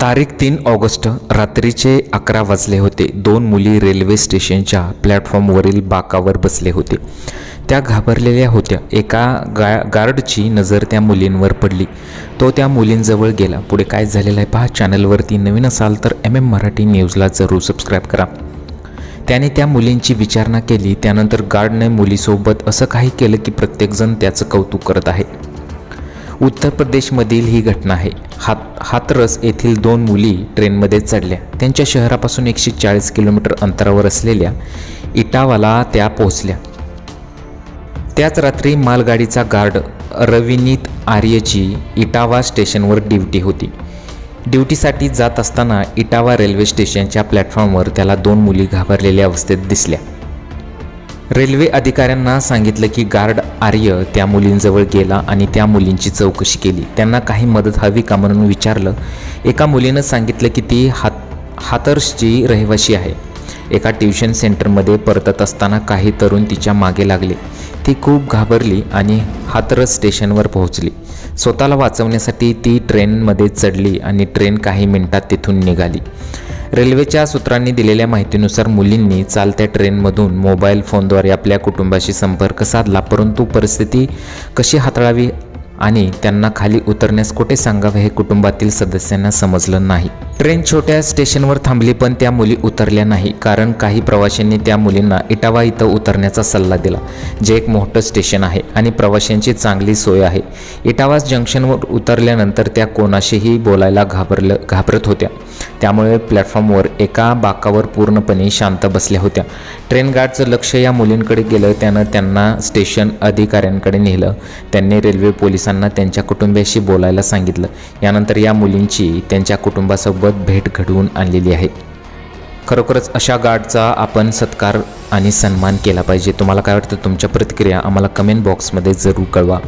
तारीख तीन ऑगस्ट रात्रीचे अकरा वाजले होते. दोन मुली रेल्वे स्टेशनच्या प्लॅटफॉर्मवरील बाकावर बसले होते. त्या घाबरलेल्या होत्या. एका गा गार्डची नजर त्या मुलींवर पडली. तो त्या मुलींजवळ गेला. पुढे काय झालेलं आहे पहा चॅनलवरती नवीन असाल तर एम एम मराठी न्यूजला जरूर सबस्क्राईब करा. त्याने त्या मुलींची विचारणा केली. त्यानंतर गार्डने मुलीसोबत असं काही केलं की प्रत्येकजण त्याचं कौतुक करत आहे. उत्तर प्रदेशमधील ही घटना आहे. हात हातरस येथील दोन मुली ट्रेनमध्ये चढल्या. त्यांच्या शहरापासून एकशे चाळीस किलोमीटर अंतरावर असलेल्या इटावाला त्या पोहोचल्या. त्याच रात्री मालगाडीचा गार्ड रविनीत आर्यची इटावा स्टेशनवर ड्युटी होती. ड्युटीसाठी जात असताना इटावा रेल्वे स्टेशनच्या प्लॅटफॉर्मवर त्याला दोन मुली घाबरलेल्या अवस्थेत दिसल्या. रेल्वे अधिकाऱ्यांना सांगितलं की गार्ड आर्य त्या मुलींजवळ गेला आणि त्या मुलींची चौकशी केली. त्यांना काही मदत हवी का म्हणून विचारलं. एका मुलीनं सांगितलं की ती हात हातर्सची रहिवाशी आहे. एका ट्युशन सेंटरमध्ये परतत असताना काही तरुण तिच्यामागे लागले. ती खूप घाबरली आणि हातरस स्टेशनवर पोहोचली. स्वतःला वाचवण्यासाठी ती ट्रेनमध्ये चढली आणि ट्रेन काही मिनिटात तिथून निघाली. रेल्वेच्या सूत्रांनी दिलेल्या माहितीनुसार मुलींनी चालत्या ट्रेनमधून मोबाईल फोनद्वारे आपल्या कुटुंबाशी संपर्क साधला परंतु परिस्थिती कशी हाताळावी आणि त्यांना खाली उतरण्यास कुठे सांगावे हे कुटुंबातील सदस्यांना समजलं नाही. ट्रेन छोट्या स्टेशनवर थांबली पण त्या मुली उतरल्या नाही कारण काही प्रवाशांनी त्या मुलींना इटावा इथं उतरण्याचा सल्ला दिला जे एक मोठं स्टेशन आहे आणि प्रवाशांची चांगली सोय आहे. इटावा जंक्शनवर उतरल्यानंतर त्या कोणाशीही बोलायला घाबरलं घाबरत होत्या. त्यामुळे प्लॅटफॉर्मवर एका बाकावर पूर्णपणे शांत बसल्या होत्या. ट्रेन गार्डचं लक्ष या मुलींकडे गेलं त्यानं त्यांना स्टेशन अधिकाऱ्यांकडे नेलं. त्यांनी रेल्वे पोलीस पोलिसांना त्यांच्या कुटुंबियाशी बोलायला सांगितलं. यानंतर या मुलींची त्यांच्या कुटुंबासोबत भेट घडवून आणलेली आहे. खरोखरच अशा गार्डचा आपण सत्कार आणि सन्मान केला पाहिजे. तुम्हाला काय वाटतं? तुमच्या प्रतिक्रिया आम्हाला कमेंट बॉक्समध्ये जरूर कळवा.